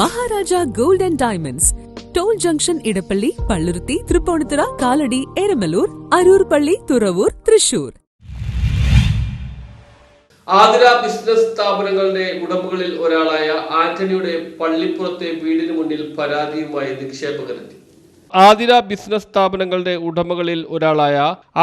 Maharaja gold and diamonds. Toll junction Edappally Palluruthy Tripunithura Kalady Eramalloor Aroor പള്ളി Thuravoor Thrissur. Athira business സ്ഥാപനങ്ങളുടെ ഉടമകളിൽ ഒരാളായ ആന്റണിയുടെ പള്ളിപ്പുറത്തെ വീടിന് മുന്നിൽ പരാതിയുമായി നിക്ഷേപകരെത്തി ആതിര ബിസിനസ് സ്ഥാപനങ്ങളുടെ ഉടമകളിൽ ഒരാളായ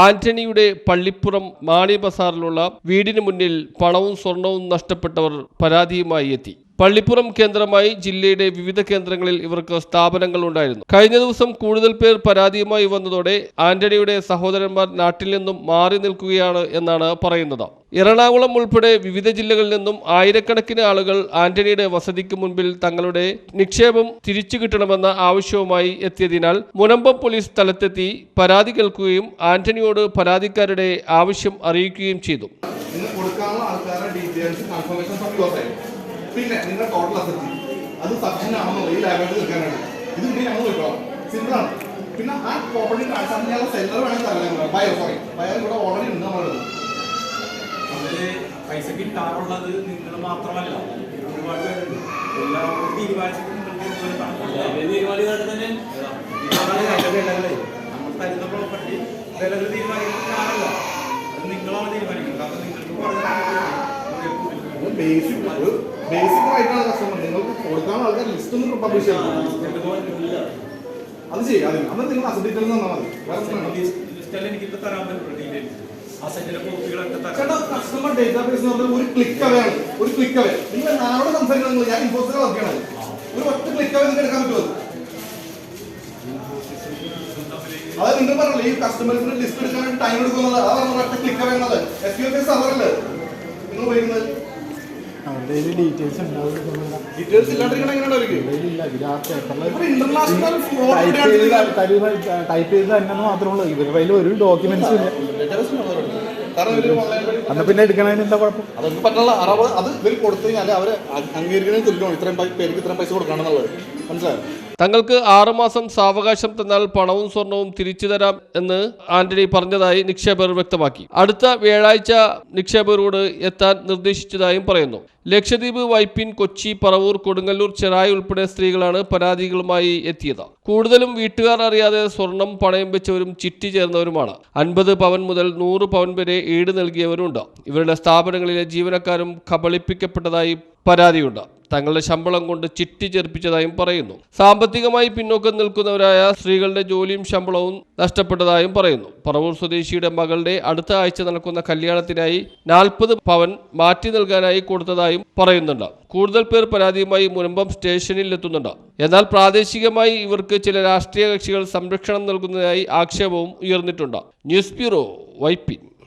ആന്റണിയുടെ പള്ളിപ്പുറം മാണി ബസാറിലുള്ള വീടിന് മുന്നിൽ പണവും സ്വർണവും നഷ്ടപ്പെട്ടവർ പരാതിയുമായി എത്തി. പള്ളിപ്പുറം കേന്ദ്രമായി ജില്ലയുടെ വിവിധ കേന്ദ്രങ്ങളിൽ ഇവർക്ക് സ്ഥാപനങ്ങൾ ഉണ്ടായിരുന്നു. കഴിഞ്ഞ ദിവസം കൂടുതൽ പേർ പരാതിയുമായി വന്നതോടെ ആന്റണിയുടെ സഹോദരന്മാർ നാട്ടിൽ നിന്നും മാറി നിൽക്കുകയാണ് എന്നാണ് പറയുന്നത്. എറണാകുളം ഉൾപ്പെടെ വിവിധ ജില്ലകളിൽ നിന്നും ആയിരക്കണക്കിന് ആളുകൾ ആന്റണിയുടെ വസതിക്ക് മുൻപിൽ തങ്ങളുടെ നിക്ഷേപം തിരിച്ചു കിട്ടണമെന്ന ആവശ്യവുമായി എത്തിയതിനാൽ മുനമ്പം പോലീസ് സ്ഥലത്തെത്തി പരാതി കേൾക്കുകയും ആന്റണിയോട് പരാതിക്കാരുടെ ആവശ്യം അറിയിക്കുകയും ചെയ്തു. പിന്നെ നിങ്ങളുടെ ടോട്ടൽ അസറ്റ് അത് സഫീഷ്യൻ ആണെന്നോ ഈ ലാബിൽ നിൽക്കാനാണ്. ഇത് പിന്നെ ഞങ്ങൾ സിമ്പിൾ ആണ്. പിന്നെ ആ പ്രോപ്പർട്ടി ട്രാൻസാക്ഷൻ ഞങ്ങൾ സെല്ലർ വേണമെങ്കിൽ തരാം ബയർ സോറി ബയർ ഇവിടെ ഓൾറെഡി ഉണ്ട് നമ്മളത് അതിൽ പൈസക്ക് കിട്ടാറുള്ളത് നിങ്ങൾ മാത്രമല്ല. ഒരുപാട് പേരുണ്ട് തീരുമാനിച്ചിട്ട് നിങ്ങൾക്ക് തന്നെ. നമ്മൾ തരുന്ന പ്രോപ്പർട്ടി വിലകൾ ബേസിക് ഒരു ബേസിക് ആയിട്ടാണ് കസ്റ്റമർ നിങ്ങൾക്ക് കൊടുക്കാനുള്ള ആൾക്കാർ ലിസ്റ്റ് ഒന്ന് പബ്ലിഷ് ചെയ്യണം അത് ചെയ്യാം അന്ന് നിങ്ങൾ അസഡിറ്റിൽ നിന്ന് തന്നാൽ മതി. ചേട്ടാ കസ്റ്റമർ ഡേറ്റാബേസ് എന്ന് പറഞ്ഞാൽ ഒരു ക്ലിക്ക് അവയാണ് ഒരു ക്ലിക്ക് അവേ നിങ്ങൾ ആരോട് സംസാരിക്കണം നിങ്ങൾ? ഞാൻ ഇൻഫോസിൽ വർക്കാണ് ഒരു ഒറ്റ ക്ലിക്ക് അവേ നിങ്ങൾക്ക് എടുക്കാൻ പറ്റുമോ? അത് നിങ്ങൾ പറഞ്ഞില്ല ഈ കസ്റ്റമേഴ്സിന് ലിസ്റ്റ് എടുക്കാൻ ടൈം എടുക്കുന്നത് അതാണ് ഒറ്റ ക്ലിക്ക് എന്നത് എസ് ക്യു എഫ് സർവറല്ലേ നിങ്ങൾ ഉപയോഗിക്കുന്നത്? ഡീറ്റെയിൽസ് ഡീറ്റെയിൽസ് ഇല്ലാണ്ടിരിക്കണം എങ്ങനെയാണ് അവർക്ക്? ഇന്റർനാഷണൽ ടൈപ്പ് ചെയ്ത് തന്നെ മാത്രമേ ഉള്ളൂ. ഇവരുടെ കയ്യിൽ ഒരു ഡോക്യുമെന്റ്സ് ഇല്ല. അന്ന് പിന്നെ എടുക്കണതിന് എന്താ കുഴപ്പം? അതൊന്നും പറ്റുള്ള അറവ് അത് ഇവർ കൊടുത്തു കഴിഞ്ഞാൽ അവർ അംഗീകരിക്കണേ തുല്യമാണ്. ഇത്രയും പേർക്ക് ഇത്രയും പൈസ കൊടുക്കണമെന്നുള്ളത്. തങ്ങൾക്ക് ആറുമാസം സാവകാശം തന്നാൽ പണവും സ്വർണവും തിരിച്ചു തരാം എന്ന് ആന്റണി പറഞ്ഞതായി നിക്ഷേപകർ വ്യക്തമാക്കി. അടുത്ത വ്യാഴാഴ്ച നിക്ഷേപകരോട് എത്താൻ നിർദ്ദേശിച്ചതായും പറയുന്നു. ലക്ഷദ്വീപ് വൈപ്പിൻ കൊച്ചി പറവൂർ കൊടുങ്ങല്ലൂർ ചെറായി ഉൾപ്പെടെ സ്ത്രീകളാണ് പരാതികളുമായി എത്തിയത്. കൂടുതലും വീട്ടുകാർ അറിയാതെ സ്വർണം പണയം വെച്ചവരും ചിട്ടി ചേർന്നവരുമാണ്. അൻപത് പവൻ മുതൽ നൂറ് പവൻ വരെ ഈട് നൽകിയവരുണ്ട്. ഇവരുടെ സ്ഥാപനങ്ങളിലെ ജീവനക്കാരും കബളിപ്പിക്കപ്പെട്ടതായി പരാതിയുണ്ട്. തങ്ങളുടെ ശമ്പളം കൊണ്ട് ചിട്ടി ചേർപ്പിച്ചതായും പറയുന്നു. സാമ്പത്തികമായി പിന്നോക്കം നിൽക്കുന്നവരായ സ്ത്രീകളുടെ ജോലിയും ശമ്പളവും നഷ്ടപ്പെട്ടതായും പറയുന്നു. പറവൂർ സ്വദേശിയുടെ മകളുടെ അടുത്ത ആഴ്ച നടക്കുന്ന കല്യാണത്തിനായി നാൽപ്പത് പവൻ മാറ്റി നൽകാനായി കൊടുത്തതായും പറയുന്നുണ്ട്. കൂടുതൽ പേർ പരാതിയുമായി മുനമ്പം സ്റ്റേഷനിൽ എത്തുന്നുണ്ട് എന്നാൽ പ്രാദേശികമായി ഇവർക്ക് ചില രാഷ്ട്രീയ കക്ഷികൾ സംരക്ഷണം നൽകുന്നതായി ആക്ഷേപവും ഉയർന്നിട്ടുണ്ട്. News bureau Vypin